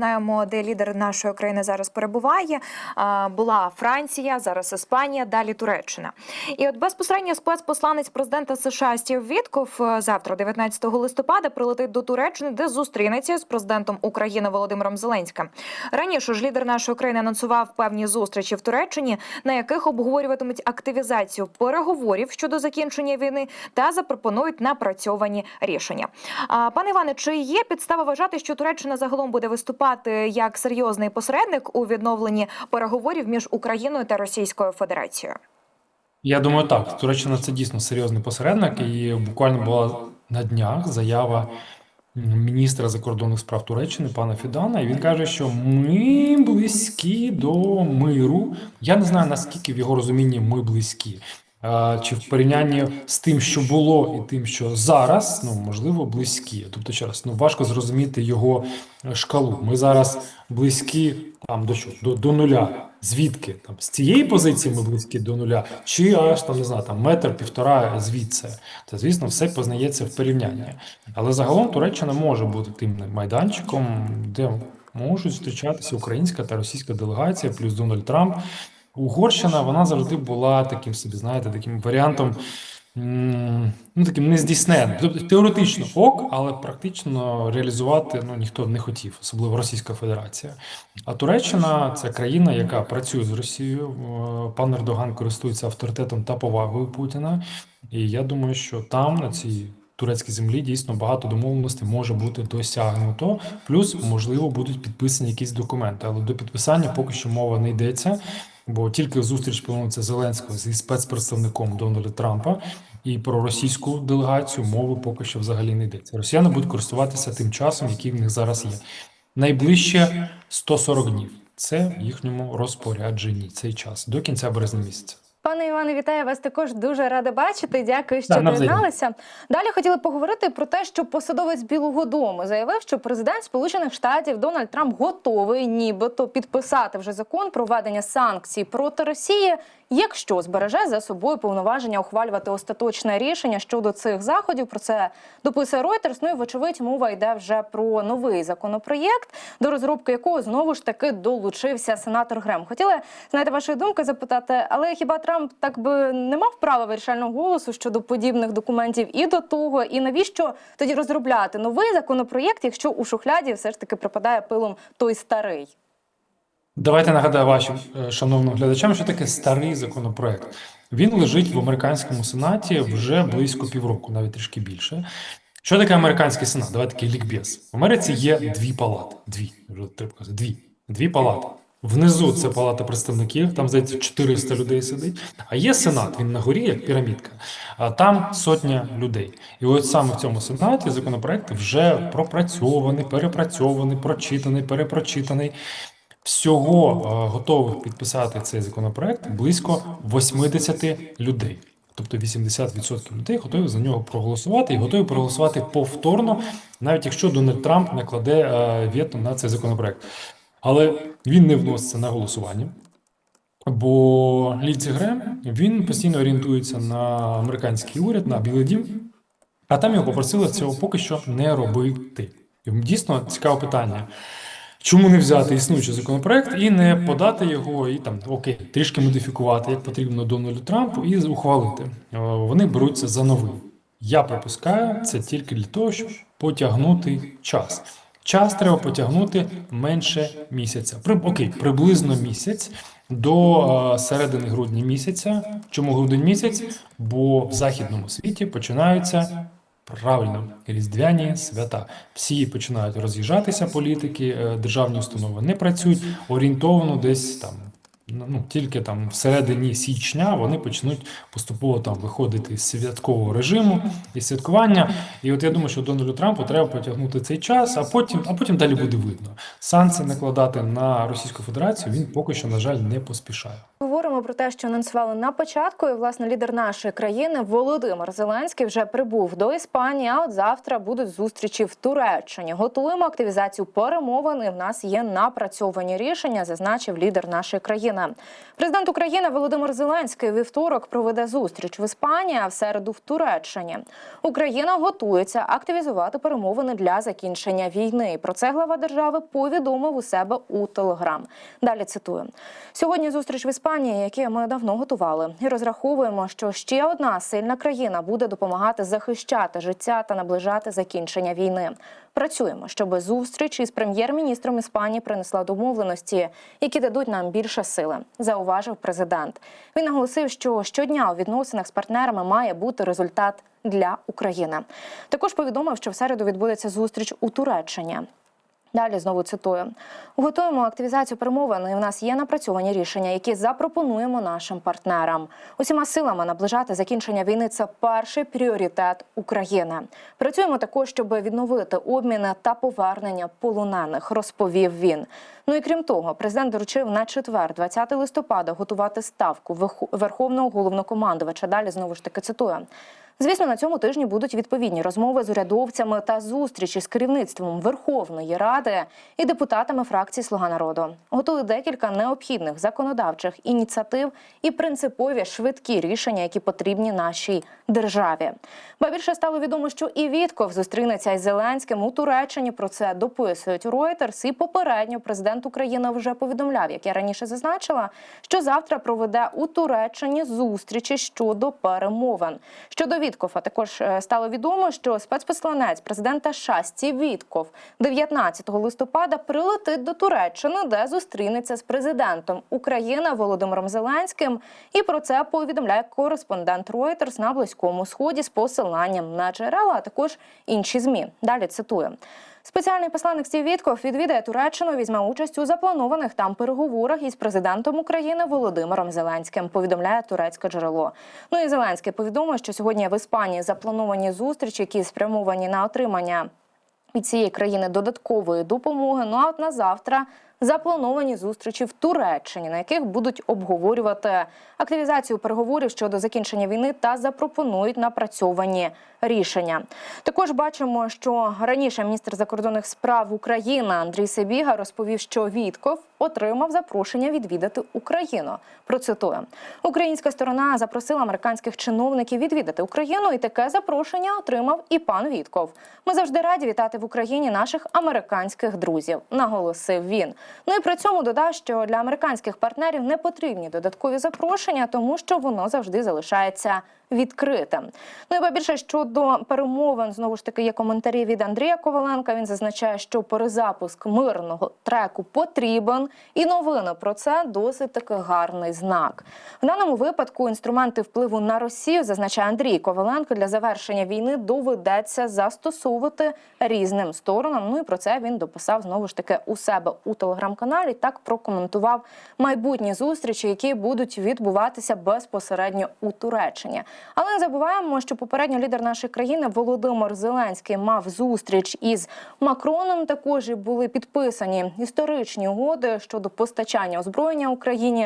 знаємо, де лідер нашої країни зараз перебуває. Була Франція, зараз Іспанія, далі Туреччина. І от безпосередньо спецпосланець президента США Стів Вітков е, завтра, 19 листопада, прилетить до Туреччини, де зустрінеться з президентом України Володимиром Зеленським. Раніше ж лідер нашої країни анонсував певні зустрічі в Туреччині, на яких обговорюватимуть активізацію переговорів щодо закінчення війни та запропонують напрацьовані рішення. Пане Іване, чи є підстава вважати, що Туреччина загалом буде виступати як серйозний посередник у відновленні переговорів між Україною та Російською Федерацією? Я думаю, так. Туреччина це дійсно серйозний посередник, і буквально була на днях заява міністра закордонних справ Туреччини пана Фідана, і він каже, що ми близькі до миру. Я не знаю, наскільки в його розумінні ми близькі. Чи в порівнянні з тим, що було, і тим, що зараз, ну можливо, близькі. Тобто, ще раз, ну важко зрозуміти його шкалу. Ми зараз близькі там до чого? До, до нуля. Звідки там з цієї позиції ми близькі до нуля, чи аж там не знаю, там метр півтора звідси. Це звісно, все познається в порівнянні. Але загалом Туреччина може бути тим майданчиком, де можуть зустрічатися українська та російська делегація, плюс Дональд Трамп. Угорщина вона завжди була таким собі, знаєте, таким варіантом. Ну, таким нездійсненним. Тобто теоретично ок, але практично реалізувати ну, ніхто не хотів, особливо Російська Федерація. А Туреччина це країна, яка працює з Росією. Е, Пан Ердоган користується авторитетом та повагою Путіна. І я думаю, що там, на цій турецькій землі, дійсно багато домовленостей може бути досягнуто. Плюс, можливо, будуть підписані якісь документи. Але до підписання поки що мова не йдеться. Бо тільки зустріч планується Зеленського зі спецпредставником Дональда Трампа і про російську делегацію мови поки що взагалі не йдеться. Росіяни будуть користуватися тим часом, який в них зараз є. Найближче 140 днів. Це в їхньому розпорядженні цей час до кінця березня місяця. Пане Іване, вітаю вас також дуже рада бачити. Дякую, що Да, доєдналися. Далі хотіли поговорити про те, що посадовець Білого Дому заявив, що президент Сполучених Штатів Дональд Трамп готовий, нібито підписати вже закон про введення санкцій проти Росії, якщо збереже за собою повноваження ухвалювати остаточне рішення щодо цих заходів. Про це дописує Reuters. Ну і вочевидь, мова йде вже про новий законопроєкт, до розробки якого знову ж таки долучився сенатор Грем. Хотіла знаєте вашої думки запитати, але хіба Трамп так би не мав права вирішального голосу щодо подібних документів і до того, і навіщо тоді розробляти новий законопроєкт, якщо у шухляді все ж таки припадає пилом той старий? Давайте нагадаю вашим е, шановним глядачам, що таке старий законопроект. Він лежить в американському сенаті вже близько півроку, навіть трішки більше. Що таке американський сенат? Давайте такий лікбез. В Америці є дві палати. Дві вже треба. Дві. Дві палати. Внизу це палата представників, там здається 400 людей сидить. А є сенат, він на горі, як пірамідка, а там сотня людей. І от саме в цьому сенаті законопроект вже пропрацьований, перепрацьований, прочитаний, перепрочитаний. Всього е, готових підписати цей законопроект близько 80 людей. Тобто 80% людей готові за нього проголосувати і готові проголосувати повторно, навіть якщо Дональд Трамп накладе е, вето на цей законопроект. Але він не вноситься на голосування. Бо Лінці Грем він постійно орієнтується на американський уряд, на Білий Дім, а там його попросили цього поки що не робити. І дійсно цікаве питання. Чому не взяти існуючий законопроект і не подати його, і там окей, трішки модифікувати, як потрібно Дональду Трампу, і ухвалити? Е, Вони беруться за новий. Я припускаю, це тільки для того, щоб потягнути час. Час треба потягнути менше місяця. При, окей, приблизно місяць до е, середини грудня місяця. Чому грудень місяць? Бо в західному світі починаються Правильно, різдвяні свята. Всі починають роз'їжджатися, політики, е, державні установи не працюють орієнтовно десь там. Ну, тільки там всередині січня вони почнуть поступово там виходити з святкового режиму і святкування. І от я думаю, що Дональду Трампу треба потягнути цей час, а потім, а потім далі буде видно. Санкції накладати на Російську Федерацію він поки що, на жаль, не поспішає. Говоримо про те, що анонсували на початку. І власне лідер нашої країни Володимир Зеленський вже прибув до Іспанії. А от завтра будуть зустрічі в Туреччині. Готуємо активізацію перемовин. І в нас є напрацьовані рішення, зазначив лідер нашої країни. Президент України Володимир Зеленський вівторок проведе зустріч в Іспанії, а в середу в Туреччині. Україна готується активізувати перемовини для закінчення війни. Про це глава держави повідомив у себе у Телеграм. Далі цитую: сьогодні зустріч в Іспанії, яку ми давно готували, і розраховуємо, що ще одна сильна країна буде допомагати захищати життя та наближати закінчення війни. Працюємо, щоб зустріч із прем'єр-міністром Іспанії принесла домовленості, які дадуть нам більше сили, зауважив президент. Він наголосив, що щодня у відносинах з партнерами має бути результат для України. Також повідомив, що в середу відбудеться зустріч у Туреччині. Далі знову цитую: готуємо активізацію перемовин. і У нас є напрацьовані рішення, які запропонуємо нашим партнерам. Усіма силами наближати закінчення війни це перший пріоритет України. Працюємо також, щоб відновити обміни та повернення полонених, розповів він. Ну і крім того, президент доручив на четвер, 20 листопада, готувати ставку Верховного головнокомандувача. Далі знову ж таки цитую. Звісно, на цьому тижні будуть відповідні розмови з урядовцями та зустрічі з керівництвом Верховної Ради і депутатами фракції Слуга народу. Готують декілька необхідних законодавчих ініціатив і принципові швидкі рішення, які потрібні нашій державі. Ба більше стало відомо, що і Вітков зустрінеться із Зеленським у Туреччині. Про це дописують Reuters. І попередньо президент України вже повідомляв, як я раніше зазначила, що завтра проведе у Туреччині зустрічі щодо перемовин. Щодо Віткова, також е, стало відомо, що спецпосланець президента США Стів Вітков 19 листопада прилетить до Туреччини, де зустрінеться з президентом України Володимиром Зеленським. І про це повідомляє кореспондент Reuters на близькому сході з посиланням на джерела, а також інші змі. Далі цитую. Спеціальний посланник Стів Вітков відвідає Туреччину, візьме участь у запланованих там переговорах із президентом України Володимиром Зеленським. Повідомляє турецьке джерело. Ну і Зеленський повідомив, що сьогодні в Іспанії заплановані зустрічі, які спрямовані на отримання від цієї країни додаткової допомоги. Ну а от на завтра заплановані зустрічі в Туреччині, на яких будуть обговорювати активізацію переговорів щодо закінчення війни та запропонують напрацьовані рішення. Також бачимо, що раніше міністр закордонних справ України Андрій Сибіга розповів, що Вітков отримав запрошення відвідати Україну. Процитую: Українська сторона запросила американських чиновників відвідати Україну, і таке запрошення отримав і пан Вітков. Ми завжди раді вітати в Україні наших американських друзів, наголосив він. Ну і при цьому додав, що для американських партнерів не потрібні додаткові запрошення, тому що воно завжди залишається відкритим. Ну і більше щодо перемовин, знову ж таки є коментарі від Андрія Коваленка. Він зазначає, що перезапуск мирного треку потрібен, і новини про це досить таки гарний знак. В даному випадку інструменти впливу на Росію, зазначає Андрій Коваленко, для завершення війни доведеться застосовувати різним сторонам. Ну і про це він дописав знову ж таки у себе у телеграм-каналі. Так прокоментував майбутні зустрічі, які будуть відбуватися безпосередньо у Туреччині. Але не забуваємо, що попередньо лідер нашої країни Володимир Зеленський мав зустріч із Макроном. Також були підписані історичні угоди щодо постачання озброєння Україні.